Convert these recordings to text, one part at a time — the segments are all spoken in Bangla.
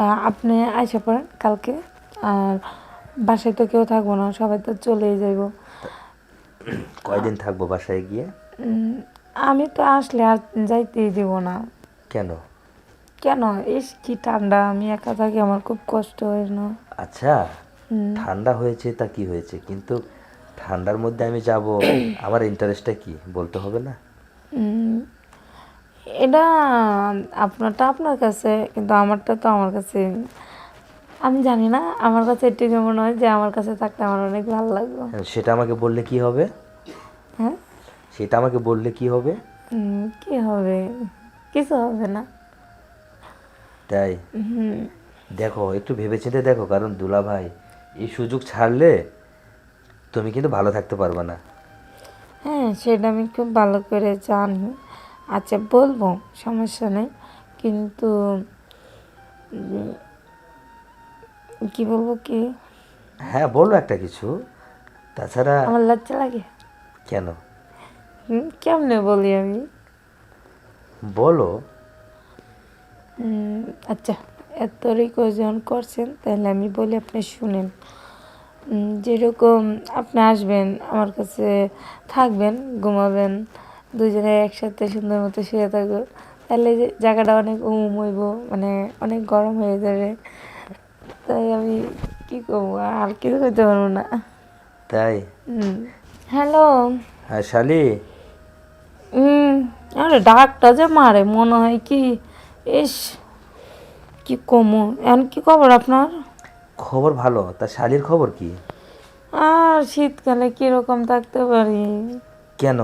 আপনি আইসা পড়েন কালকে। আর বাসায় তো কেউ থাকব না সবাই তো চলেই যাইব। কয়দিন থাকব বাসায় গিয়ে? আমি তো আসলে আর যাইতেই দিব না। কেন? কেন? ইস কি ঠান্ডা আমি একা থাকি আমার খুব কষ্ট হয় না। আচ্ছা ঠান্ডা হয়েছে তা কি হয়েছে? কিন্তু ঠান্ডার মধ্যে আমি যাব আমার ইন্টারেস্টটা কি? বলতে হবে না। এটা আপনারটা আপনার কাছে কিন্তু আমারটা তো আমার কাছে। আমি জানি না আমার কাছে এটুকু মনে হয় যে আমার কাছে থাকতে আমার অনেক ভালো লাগবে হ্যাঁ, সেটা আমাকে বললে কি হবে? হ্যাঁ? সেটা আমাকে বললে কি হবে? কি হবে? কিছু হবে না। তাই? দেখো একটু ভেবেচিন্তে দেখো কারণ দুলা ভাই এই সুযোগ ছাড়লে তুমি কিন্তু ভালো থাকতে পারবে না। হ্যাঁ সেটা আমি খুব ভালো করে জানি। আচ্ছা বলব সমস্যা নেই। কিন্তু কি বলব কি? হ্যাঁ বলো একটা কিছু। তাছাড়া আমার লজ্জা লাগে। কেন? কেমনে বলি আমি? বলো। আচ্ছা এত রিকোয়েশন করছেন তাহলে আমি বলি আপনি শুনেন। যেরকম আপনি আসবেন আমার কাছে থাকবেন ঘুমাবেন দুজনে একসাথে সুন্দর মতো শুয়ে থাকব। তাহলে যে জায়গাটা অনেক উম হইব মানে অনেক গরম হয়ে যাবে। তাই আমি কি করব? আর কিছু করতে পারব না। তাই? হ্যালো? হ্যাঁ শালি? হুম আরে ডাকটা যে মারে মনে হয় কি ইস কি কমো? এখন কি খবর আপনার? খবর ভালো তা শালির খবর কি? আর শীতকালে কীরকম থাকতে পারি? কেন?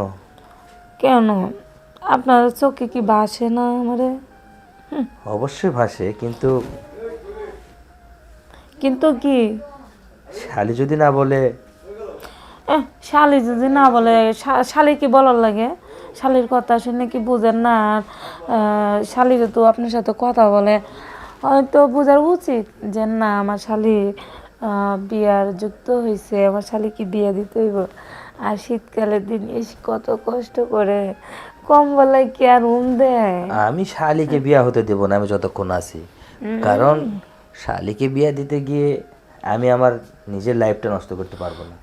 কেন? আপনার চোখে কি বাসে না আমারে? অবশ্যই ভাসে কিন্তু কিন্তু কি? শালি যদি না বলে? এহ, শালি যদি না বলে শা- শালি কি বলার লাগে? শালির কথা শুনে কি বুঝেন না? আর আহ, শালি তো আপনার সাথে কথা বলে। হয়তো বোঝার উচিত যে না আমার শালি আহ, বিয়ার যুক্ত হয়েছে আমার শালি কি বিয়ে দিতে হইব। আর শীতকালের দিন ইস কত কষ্ট করে কম কম্বলে কি আর উম দেয়? আমি শালিকে বিয়া হতে দেব না আমি যতক্ষণ আছি। কারণ শালিকে বিয়া দিতে গিয়ে আমি আমার নিজের লাইফটা নষ্ট করতে পারব না।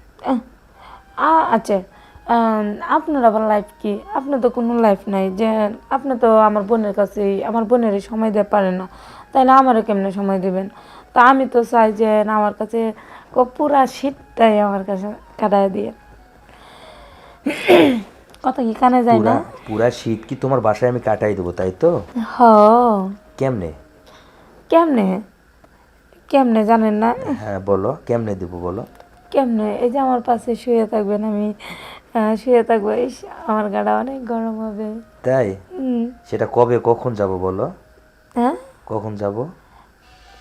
আচ্ছা আপনার আবার লাইফ কি? আপনার তো কোনো লাইফ নাই যে আপনি তো আমার বোনের কাছে আমার বোনেরই সময় দিতে পারেন না। তাহলে আমারও কেমনে সময় দিবেন? তা আমি তো চাই যে আমার কাছে পুরা শীতটাই আমার কাছে কাটায় দিয়ে। কথা কি কানে যায় না? পুরা শীত কি তোমার বাসায় আমি কাটাই দেবো তাই তো? হ। কেমনে? কেমনে? কেমনে জানেন না? হ্যাঁ বলো কেমনে দেবো বলো? কেমনে? এই যে আমার পাশে শুয়ে থাকবেন আমি শুয়ে থাকব। আমার গাটা অনেক গরম হবে। তাই? হুম। সেটা কবে কখন যাব বলো? হ্যাঁ? কখন যাব?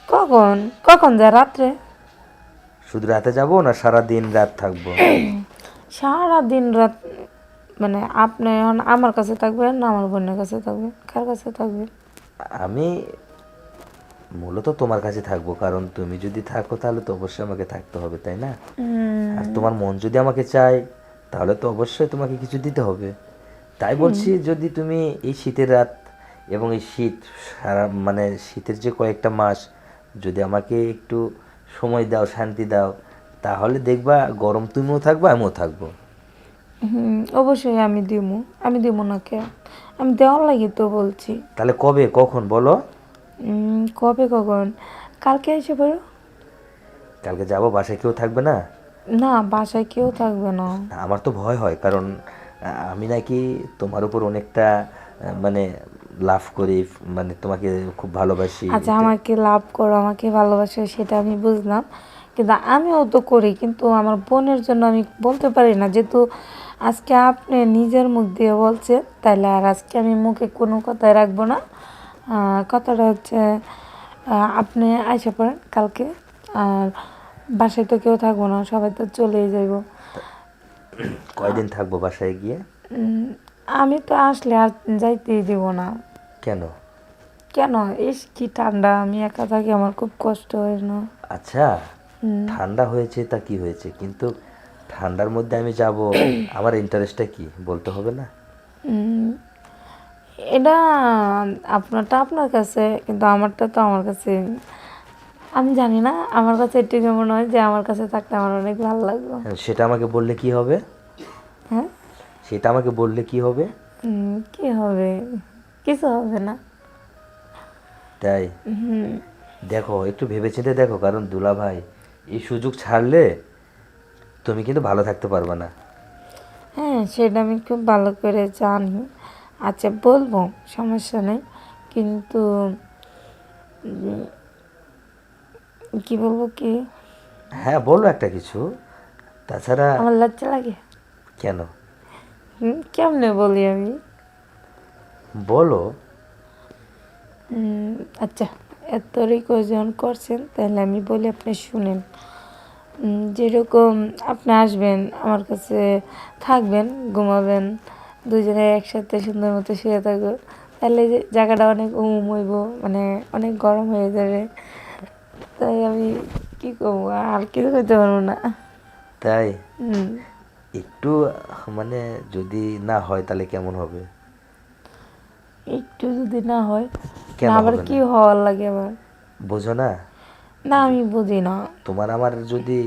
কখন? কখন যা রাত্রে? শুধু রাতে যাব না সারা দিন রাত থাকব? সারা দিন রাত মানে আপনি এখন আমার কাছে থাকবেন না আমার বোনের কাছে থাকবেন? কার কাছে থাকবেন? আমি মূলত তোমার কাছে থাকব কারণ তুমি যদি থাকো তাহলে তো অবশ্যই আমাকে থাকতে হবে তাই না? আর তোমার মন যদি আমাকে চায় তাহলে তো অবশ্যই তোমাকে কিছু দিতে হবে। তাই বলছি যদি তুমি এই শীতের রাত এবং এই শীত সারা মানে শীতের যে কয়েকটা মাস যদি আমাকে একটু সময় দাও শান্তি দাও তাহলে দেখবা গরম তুমিও থাকবা আমিও থাকব। হুম অবশ্যই আমি দিমু আমি দিব না কে আমি দেওয়ার লাগি তো বলছি। তাহলে কবে কখন বলো? উম, কবে কখন? কালকে এসে পড়ো। কালকে যাব বাসায় কেউ থাকবে না? না বাসায় কেউ থাকবে না। আমার তো ভয় হয় কারণ আহ, আমি নাকি তোমার উপর অনেকটা আহ, মানে লাভ করি মানে তোমাকে খুব ভালোবাসি। আচ্ছা আমাকে লাভ করো আমাকে ভালোবাসো সেটা আমি বুঝলাম। কিন্তু আমিও তো করি কিন্তু আমার বোনের জন্য আমি বলতে পারি না। যেহেতু আজকে আপনি নিজের মুখ দিয়ে বলছেন তাহলে আর আজকে আমি মুখে কোনো কথাই রাখব না। কথাটা হচ্ছে আপনি আইসা পড়েন কালকে আর বাসায় তো কেউ থাকব না সবাই তো চলেই যাইব। কয়দিন থাকব বাসায় গিয়ে? আমি তো আসলে আর যাইতেই দিব না। কেন? কেন? ইস কি ঠান্ডা আমি একা থাকি আমার খুব কষ্ট হয় না। আচ্ছা। ঠান্ডা হয়েছে তা কি হয়েছে? কিন্তু ঠান্ডার মধ্যে আমি যাব আমার ইন্টারেস্টটা কি? বলতে হবে না? এটা আপনারটা আপনার কাছে কিন্তু আমারটা তো আমার কাছে আমি জানি না আমার কাছে এটুকু কেমন হয় যে আমার কাছে থাকতে আমার অনেক ভালো লাগবে হ্যাঁ, সেটা আমাকে বললে কি হবে? হ্যাঁ? সেটা আমাকে বললে কি হবে? কি হবে? কিছু হবে না। তাই? দেখো একটু ভেবেচিন্তে দেখো কারণ দুলা ভাই এই সুযোগ ছাড়লে তুমি কিন্তু ভালো থাকতে পারবে না। হ্যাঁ সেটা আমি খুব ভালো করে জানি। আচ্ছা বলব সমস্যা নেই। কিন্তু কি বলব কি? হ্যাঁ বলো একটা কিছু। তাছাড়া আমার লজ্জা লাগে। কেন? কেমনে বলি আমি? বলো। আচ্ছা। এত রিকোয়েস্ট যখন করছেন তাহলে আমি বলি আপনি শুনেন। যেরকম আপনি আসবেন আমার কাছে থাকবেন ঘুমাবেন দুজনে একসাথে সুন্দর মতো শুয়ে থাকব তাহলে যে জায়গাটা অনেক উম হইব মানে অনেক গরম হয়ে যাবে। তাই আমি কি করব আর কিছু করতে পারব না। তাই? একটু মানে যদি না হয় তাহলে কেমন হবে? একটু যদি না হয় কেন আবার কি হওয়ার লাগে আবার বোঝো না? না আমি বুঝি না। তোমার আমার যদি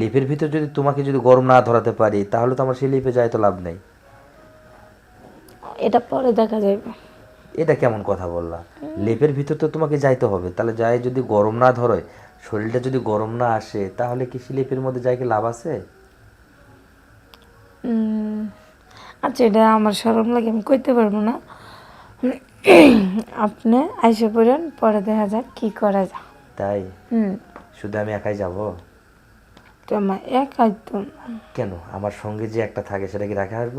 লিপের ভিতর যদি তোমাকে যদি গরম না ধরাতে পারি তাহলে তো আমার সেই লিপে যায় তো লাভ নেই। এটা পরে দেখা যাবে এটা কেমন কথা বললা? লেপের ভিতর তো তোমাকে যাইতে হবে। তাহলে যাই যদি গরম না ধরে শরীরটা যদি গরম না আসে তাহলে কি লেপের মধ্যে যাই কি লাভ আছে? আচ্ছা এটা আমার সরম লাগে আমি কইতে পারব না। আপনি আইসে পড়েন পরে দেখা যাক কি করা যায়। তাই? হুম। শুধু আমি একাই যাব? তো আমার একাই তো। কেন? আমার সঙ্গে যে একটা থাকে সেটা কি রাখে আসব?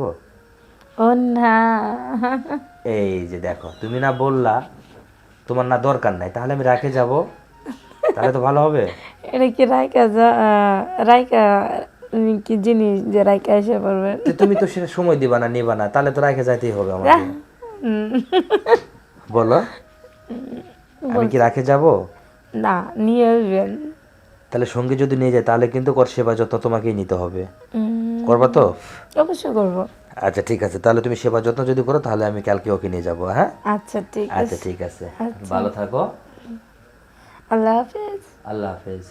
ও না। এই যে দেখো তুমি না বললা তোমার না দরকার নাই তাহলে আমি রাখে যাব। তাহলে তো ভালো হবে। এটা কি রাইকা যা রাইকা কি জিনিস যে রাইকা এসে পড়বেন তুমি তো সেটা সময় দিবা না নিবা না তাহলে তো রাখে যাইতেই হবে হুম, বলো। আমি কি রাখে যাব? না নিয়ে আসবেন। তাহলে সঙ্গে যদি নিয়ে যায় তাহলে কিন্তু কর সেবা যত্ন তোমাকেই নিতে হবে। করবা তো? অবশ্যই করব। আচ্ছা ঠিক আছে। তাহলে তুমি সেবা যত্ন যদি করো তাহলে আমি কালকে ওকে নিয়ে যাব হ্যাঁ? আচ্ছা ঠিক আছে আচ্ছা আছে। ঠিক আছে। আচ্ছা। ভালো থাকো। আল্লাহ হাফেজ। আল্লাহ হাফেজ।